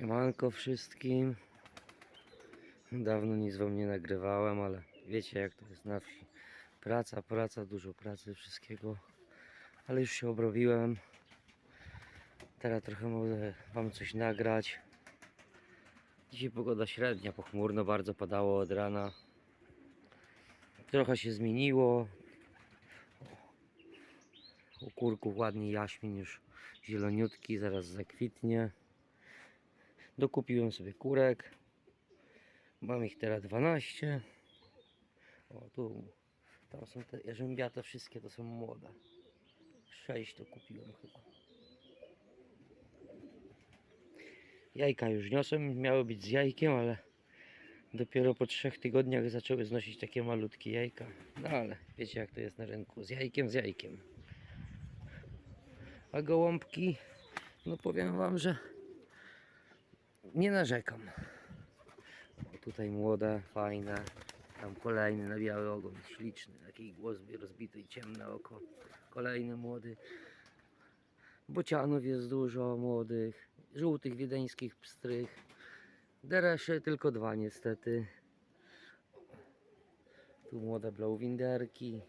Siemanko wszystkim. Dawno nic wam nie nagrywałem, ale wiecie jak to jest na wsi. Praca, praca, dużo pracy, wszystkiego. Ale już się obrobiłem. Teraz trochę mogę wam coś nagrać. Dzisiaj pogoda średnia, pochmurno bardzo padało od rana. Trochę się zmieniło. U kurków ładnie jaśmin już zieloniutki, zaraz zakwitnie. Dokupiłem sobie kurek. Mam ich teraz 12. O, tu. Tam są te jarzębiate wszystkie, to są młode. 6 to kupiłem chyba. Jajka już niosłem, miały być z jajkiem, ale dopiero po 3 tygodniach zaczęły znosić takie malutkie jajka. No ale wiecie jak to jest na rynku, z jajkiem, z jajkiem. A gołąbki, no powiem wam, że nie narzekam. O, tutaj młode, fajne. Tam kolejny na biały ogon, śliczny. Taki głos rozbity i ciemne oko. Kolejny młody. Bocianów jest dużo młodych. Żółtych wiedeńskich pstrych. Deresze tylko dwa niestety. Tu młode blauwinderki.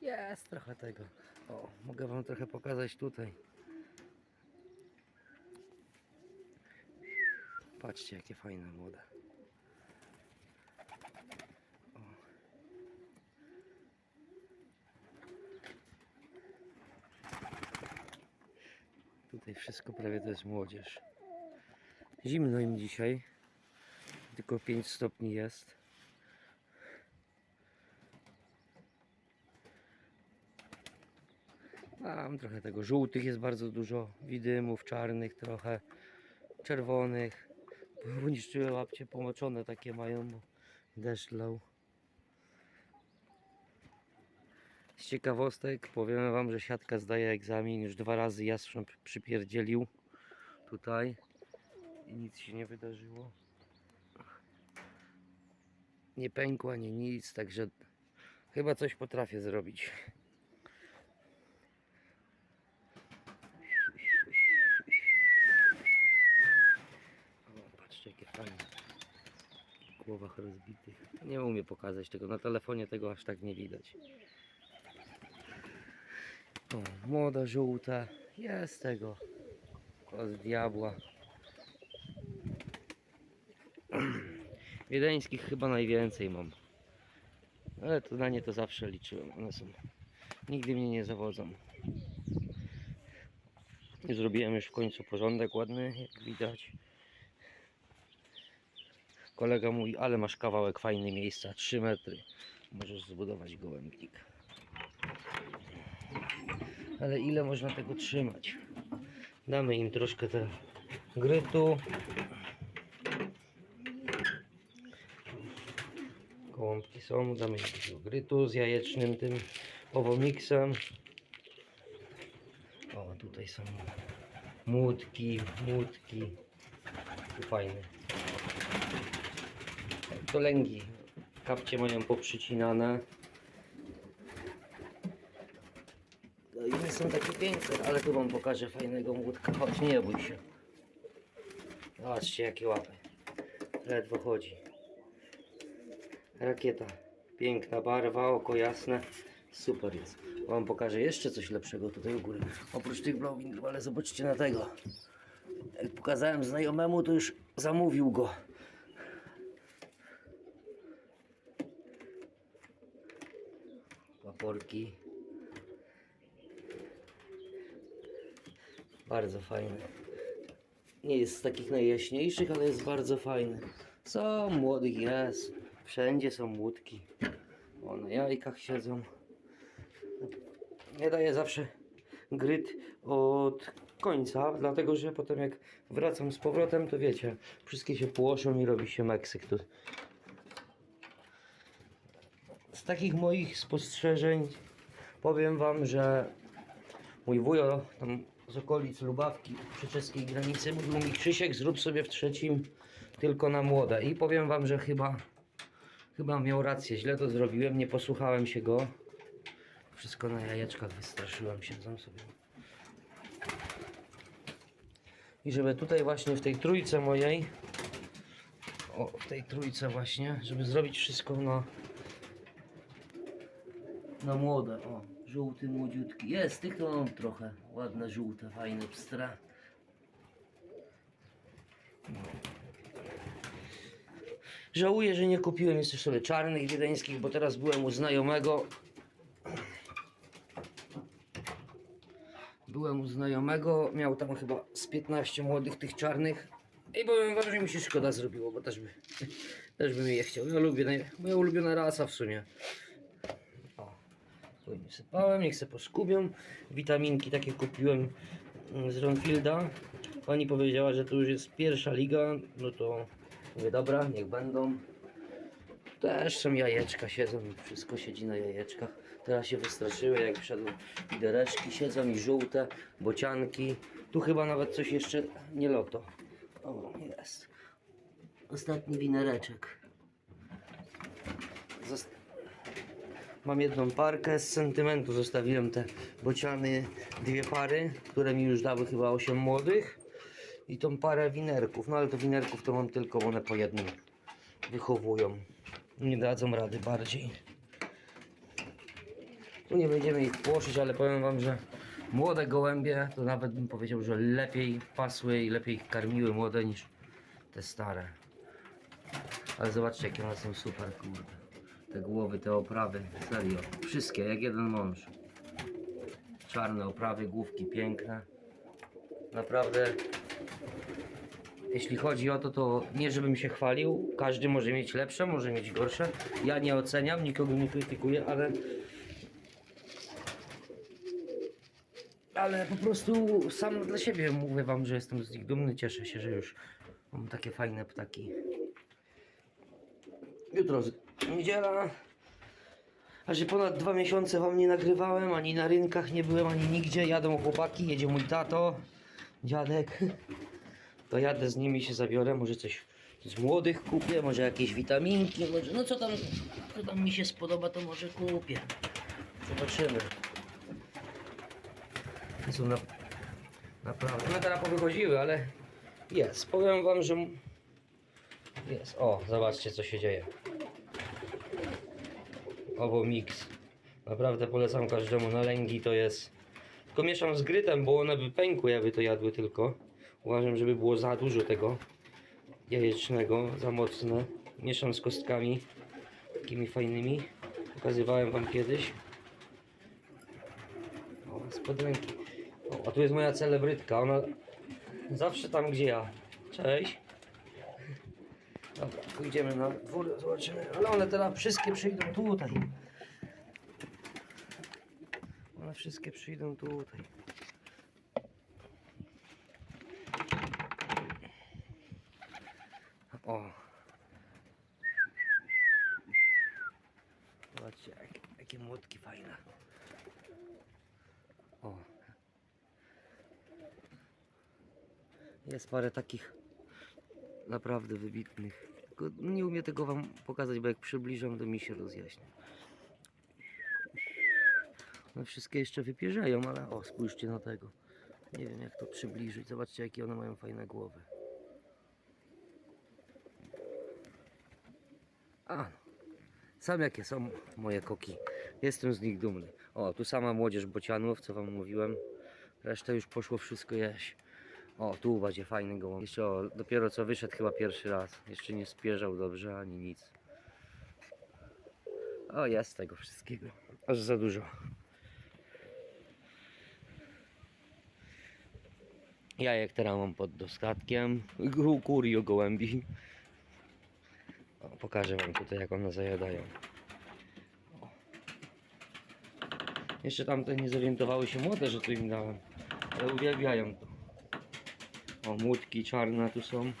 Jest trochę tego. O, mogę wam trochę pokazać tutaj. Patrzcie jakie fajne młode. O. Tutaj wszystko prawie to jest młodzież. Zimno im dzisiaj. Tylko 5 stopni jest. Mam trochę tego. Żółtych jest bardzo dużo. Widymów, czarnych trochę. Czerwonych. Poniszczyły łapcie pomoczone takie mają, bo deszcz lał. Z ciekawostek powiem wam, że siatka zdaje egzamin. Już dwa razy jastrząb przypierdzielił tutaj i nic się nie wydarzyło. Nie pękło ani nic, także chyba coś potrafię zrobić. O, patrzcie jakie fajne. W głowach rozbitych. Nie umiem pokazać tego. Na telefonie tego aż tak nie widać. O, młoda, żółta. Jest tego. Kos diabła. Wiedeńskich chyba najwięcej mam. Ale to na nie to zawsze liczyłem. One są. Nigdy mnie nie zawodzą. Zrobiłem już w końcu porządek ładny, jak widać. Kolega mówi, ale masz kawałek fajny miejsca, 3 metry. Możesz zbudować gołębnik. Ale ile można tego trzymać? Damy im troszkę te grytu. Gołąbki są, damy im grytu z jajecznym tym owomiksem. O, tutaj są młódki. Tu fajne. To lęgi. Kapcie mają poprzycinane. No i nie są takie piękne, ale tu wam pokażę fajnego młódka. Chodź, nie bój się. Zobaczcie jakie łapy. Ledwo chodzi. Rakieta. Piękna barwa, oko jasne. Super jest. Wam pokażę jeszcze coś lepszego tutaj u góry. Oprócz tych blowing, ale zobaczcie na tego. Jak pokazałem znajomemu, to już zamówił go. Paporki. Bardzo fajny. Nie jest z takich najjaśniejszych, ale jest bardzo fajny. Są młodych, jest. Wszędzie są młódki. O, na jajkach siedzą. Ja daję zawsze gryt od końca, dlatego że potem jak wracam z powrotem, to wiecie, wszystkie się płoszą i robi się Meksyk tu. Z takich moich spostrzeżeń powiem wam, że mój wujo tam z okolic Lubawki przy czeskiej granicy mówił mi Krzysiek zrób sobie w trzecim tylko na młode i powiem wam, że chyba chyba miał rację, źle to zrobiłem, nie posłuchałem się go. Wszystko na jajeczkach wystraszyłem, siedzą sobie. I żeby tutaj właśnie w tej trójce mojej, o w tej trójce właśnie, żeby zrobić wszystko na na młode, o żółty młodziutki, jest, tych to mam trochę, ładne żółte, fajne pstra. Żałuję, że nie kupiłem jeszcze sobie czarnych wiedeńskich, bo teraz byłem u znajomego. Byłem u znajomego, miał tam chyba z 15 młodych tych czarnych. I powiem wam, że mi się szkoda zrobiło, bo też by, też bym je chciał. Ja lubię, moja ulubiona rasa w sumie. O, tu nie sypałem, niech se poskubią. Witaminki takie kupiłem mm, z Ronfielda. Pani powiedziała, że to już jest pierwsza liga, no to mówię, dobra, niech będą. Też są jajeczka, siedzą i wszystko siedzi na jajeczkach. Teraz się wystraszyły, jak wszedłem widereczki, siedzą i żółte, bocianki. Tu chyba nawet coś jeszcze nie loto. O, jest. Ostatni winereczek. Mam jedną parkę z sentymentu, zostawiłem te bociany, dwie pary, które mi już dały chyba 8 młodych i tą parę winerków, no ale to winerków to mam tylko, one po jednym wychowują. Nie dadzą rady bardziej. Tu nie będziemy ich płoszyć, ale powiem wam, że młode gołębie to nawet bym powiedział, że lepiej pasły i lepiej ich karmiły młode niż te stare. Ale zobaczcie jakie one są super, kurde. Te głowy, te oprawy, serio. Wszystkie, jak jeden mąż. Czarne oprawy, główki piękne. Naprawdę jeśli chodzi o to, to nie żebym się chwalił. Każdy może mieć lepsze, może mieć gorsze. Ja nie oceniam, nikogo nie krytykuję, ale. Ale po prostu sam dla siebie mówię wam, że jestem z nich dumny. Cieszę się, że już mam takie fajne ptaki. Jutro niedziela. Że ponad dwa miesiące wam nie nagrywałem, ani na rynkach nie byłem, ani nigdzie. Jadą chłopaki, jedzie mój tato, dziadek to jadę z nimi się zabiorę, może coś z młodych kupię, może jakieś witaminki, może, no co tam, co tam mi się spodoba, to może kupię. Zobaczymy. Są na, naprawdę, one teraz powychodziły, ale jest. Powiem wam, że jest. O, zobaczcie co się dzieje. Owo mix. Naprawdę polecam każdemu na lęgi, to jest... Tylko mieszam z grytem, bo one by pękły, jakby to jadły tylko. Uważam, żeby było za dużo tego jajecznego, za mocne. Mieszam z kostkami takimi fajnymi. Pokazywałem wam kiedyś. O, spod ręki. O, a tu jest moja celebrytka. Ona zawsze tam, gdzie ja. Cześć. Dobra, pójdziemy na dwór, zobaczymy. Ale one teraz wszystkie przyjdą tutaj. One wszystkie przyjdą tutaj. O. Zobaczcie, jakie, jakie młotki fajne. O. Jest parę takich naprawdę wybitnych. Tylko nie umiem tego wam pokazać, bo jak przybliżam, to mi się rozjaśnia. One wszystkie jeszcze wypierzeją, ale o, spójrzcie na tego. Nie wiem jak to przybliżyć. Zobaczcie, jakie one mają fajne głowy. A, no. sam jakie są moje koki. Jestem z nich dumny. O, tu sama młodzież bocianów, co wam mówiłem. Resztę już poszło wszystko jeść. O, tu będzie fajny gołąb. Jeszcze o, dopiero co wyszedł chyba pierwszy raz. Jeszcze nie spierzał dobrze ani nic. O, jest tego wszystkiego. Aż za dużo. Jajek teraz mam pod dostatkiem. Kurio gołębi. O, pokażę wam tutaj jak one zajadają. Jeszcze tamte nie zorientowały się młode, że tu im dałem. Ale uwielbiają to. O, młódki czarne tu są.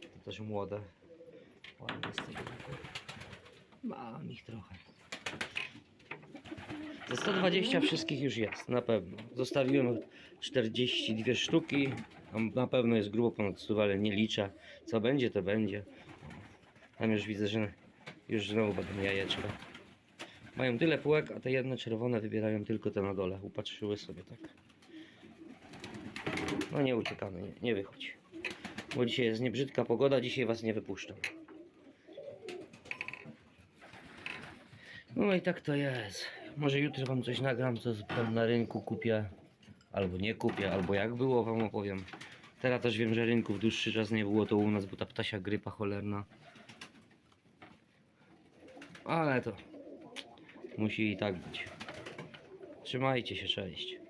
To też młode. Ładnie z tego. Mam ich trochę. Ze 120 wszystkich już jest, na pewno. Zostawiłem 42 sztuki. Na pewno jest grubo ponad 100, ale nie liczę. Co będzie, to będzie. Tam już widzę, że już znowu będą jajeczka. Mają tyle półek, a te jedne czerwone wybierają tylko te na dole. Upatrzyły sobie tak. No nie uciekamy, nie, nie wychodź. Bo dzisiaj jest niebrzydka pogoda, dzisiaj was nie wypuszczam. No i tak to jest. Może jutro wam coś nagram, co na rynku kupię. Albo nie kupię, albo jak było wam opowiem. Teraz też wiem, że rynków dłuższy czas nie było to u nas, bo ta ptasia grypa cholerna. Ale to musi i tak być. Trzymajcie się, cześć.